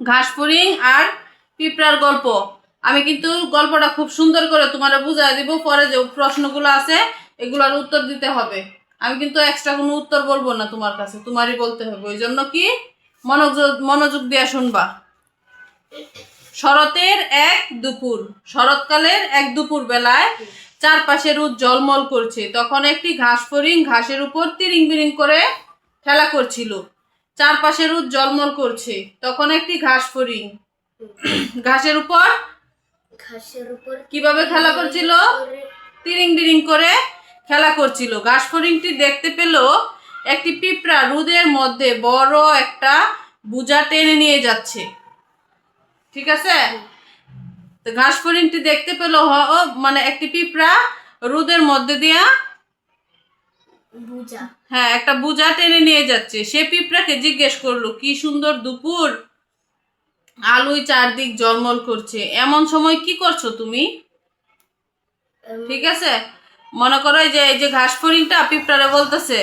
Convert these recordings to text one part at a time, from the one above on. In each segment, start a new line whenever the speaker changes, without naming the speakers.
ঘাস ফড়িং আর পিঁপড়ার গল্প। আমি কিন্তু গল্পটা খুব সুন্দর করে তোমার বুঝাই দিব, পরে যে প্রশ্নগুলো আছে, এগুলোর উত্তর দিতে হবে। আমি কিন্তু এক্সট্রা কোনো উত্তর বলব না তোমার কাছে, তোমারই বলতে হবে। ওই জন্য কি? মনোযোগ মনোযোগ দিয়ে শুনবা। শরতের এক দুপুর, শরৎকালের এক দুপুর বেলায় চারপাশে রোদ জলমল করছে। তখন একটি ঘাস ফড়িং ঘাসের উপর তিরিং বিরিং করে খেলা করছিল। চারপাশে রোদ জলমল করছে। তখন একটি ঘাস ফড়িং ঘাসের উপর
ঘাসের উপর
কীভাবে খেলা করছিল?
করে।
তিরিং বিরিং করে খেলা করছিল। ঘাস ফড়িংটি দেখতে পেল একটি পিঁপড়া রোদের মধ্যে বড় একটা বুজা টেনে নিয়ে যাচ্ছে। ঠিক আছে? তো ঘাস ফড়িংটি দেখতে পেল মানে একটি পিঁপড়া রোদের মধ্যে দিয়া হ্যাঁ একটা বুজা টেনে নিয়ে যাচ্ছে। সে পিঁপড়াকে জিজ্ঞেস করল কি সুন্দর দুপুর? আলুই চারদিক জলমল করছে। এমন সময় কি করছ তুমি? ঠিক আছে? মনে করো যে এই যে ঘাস ফড়িংটা পিঁপড়ারে বলতেছে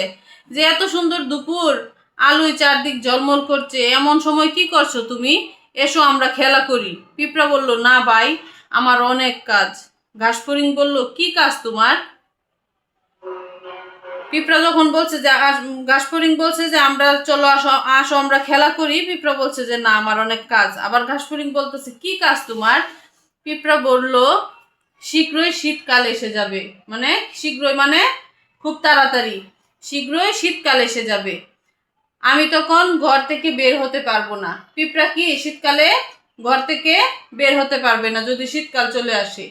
যে এত সুন্দর দুপুর আলুই চারদিক জলমল করছে। এমন সময় কি করছ তুমি? এসো আমরা খেলা করি। পিঁপড়া বলল না ভাই আমার অনেক কাজ। ঘাস ফড়িং বলল কি কাজ তোমার? পিঁপড়া যখন বলছে যে আস- ঘাস বলছে যে আমরা চলো আসো আসো আমরা খেলা করি। পিঁপড়া বলছে যে না আমার অনেক কাজ। আবার ঘাসফড়িং বলতেছে কি কাজ তোমার? পিঁপড়া বলল শীঘ্রই শীতকাল এসে যাবে। মানে শীঘ্রই মানে খুব তাড়াতাড়ি। শীঘ্রই শীতকাল এসে যাবে। আমি তখন ঘর থেকে বের হতে পারব না। পিঁপড়া কি শীতকালে ঘর থেকে বের হতে পারবে না যদি শীতকাল চলে আসে?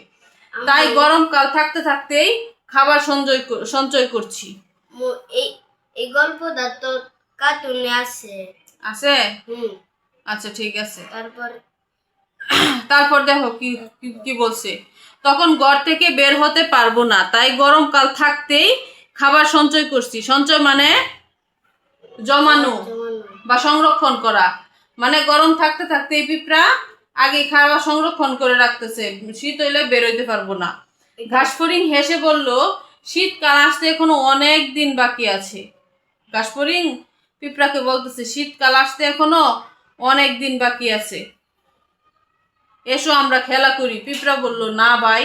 তাই গরমকাল থাকতে থাকতেই খাবার সঞ্চয় সঞ্চয় করছি।
এই এই গল্পটা তো কার্টুনে আছে।
আছে?
হুম।
আচ্ছা ঠিক আছে।
তারপর?
তারপর দেখো কি কি- বলছে? তখন ঘর থেকে বের হতে পারব না তাই গরমকাল থাকতেই খাবার সঞ্চয় করছি। সঞ্চয় মানে জমানো
জমানো।
বা সংরক্ষণ করা। মানে গরম থাকতে থাকতে এই পিঁপড়া আগে খাবার সংরক্ষণ করে রাখতেছে। শীত হইলে বেরোইতে পারব না। ঘাসফড়িং হেসে বলল শীতকাল আসতে এখনও অনেক দিন বাকি আছে। ঘাসফড়িং পিঁপড়াকে বলতেছে শীতকাল আসতে এখনও অনেক দিন বাকি আছে। এসো আমরা খেলা করি। পিঁপড়া বলল না ভাই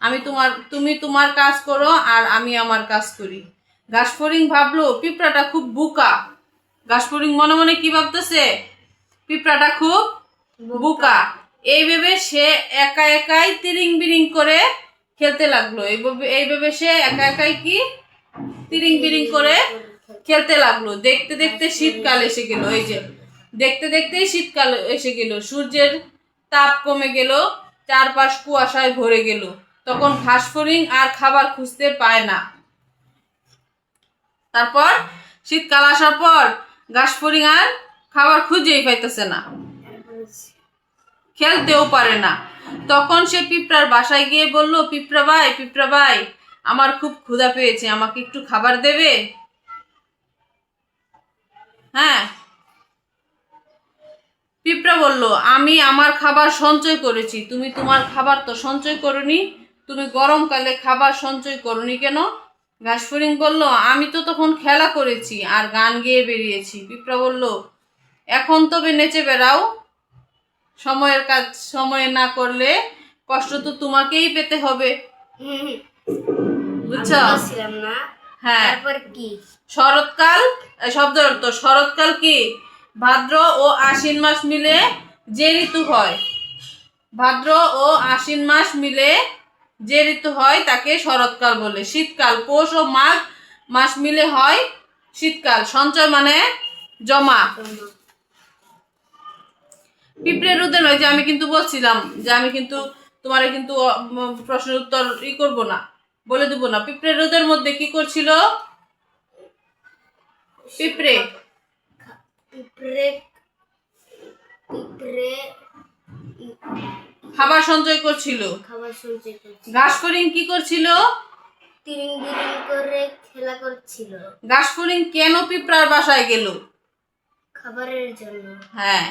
আমি তোমার তুমি তোমার কাজ করো আর আমি আমার কাজ করি। ঘাসফড়িং ভাবলো পিঁপড়াটা খুব বুকা। ঘাসফড়িং মনে মনে কি ভাবতেছে? পিঁপড়াটা খুব বুকা। এই ভেবে সে একা একাই তিরিং বিরিং করে খেলতে লাগল। এইভাবে সে একা একাই কি তিরিং বিরিং করে খেলতে লাগল। দেখতে দেখতে শীতকাল এসে গেল, এই যে। দেখতে দেখতেই শীতকাল এসে গেল। সূর্যের তাপ কমে গেল, চারপাশ কুয়াশায় ভরে গেল। তখন ঘাস ফড়িং আর খাবার খুঁজতে পায় না। তারপর শীতকাল আসার পর ঘাস ফড়িং আর খাবার খুঁজেই পাইতেছে না। খেলতেও পারে না। তখন সে পিঁপড়ার বাসায় গিয়ে বলল, পিঁপড়া ভাই পিঁপড়া ভাই, আমার খুব ক্ষুধা পেয়েছে, আমাকে একটু খাবার দেবে? হ্যাঁ। পিঁপড়া বলল, আমি আমার খাবার সঞ্চয় করেছি, তুমি তোমার খাবার তো সঞ্চয় করনি, তুমি গরমকালে খাবার সঞ্চয় করনি কেন? ঘাসফড়িং বলল, আমি তো তখন খেলা করেছি আর গান গেয়ে বেরিয়েছি। পিঁপড়া বলল, এখন তবে নেচে বেড়াও সময়ের কাজ সময়ে না করলে কষ্ট তো তোমাকেই পেতে হবে। বুঝছ? হ্যাঁ।
কি?
শরৎকাল শব্দ অর্থ শরৎকাল কি? ভাদ্র ও আশ্বিন মাস মিলে যে ঋতু হয় ভাদ্র ও আশ্বিন মাস মিলে যে ঋতু হয় তাকে শরৎকাল বলে। শীতকাল পৌষ ও মাঘ মাস মিলে হয় শীতকাল। সঞ্চয় মানে জমা। পিঁপড়ে রোদের নয় যে আমি কিন্তু বলছিলাম যে আমি কিন্তু তোমার কিন্তু প্রশ্নের উত্তর ই করব না বলে দেবো না। পিঁপড়ে রোদের মধ্যে কি করছিল? পিঁপড়ে। খাবার সঞ্চয় করছিল।
খাবার সঞ্চয় করছে
ঘাস ফড়িং কি করছিল?
তিরিং বিরিং করে খেলা করছিল।
ঘাস ফড়িং কেন পিঁপড়ার বাসায় গেল?
খাবারের জন্য।
হ্যাঁ।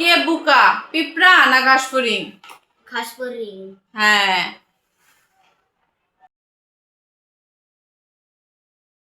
কে বুকা? পিঁপড়া না ঘাস ফড়িং হ্যাঁ।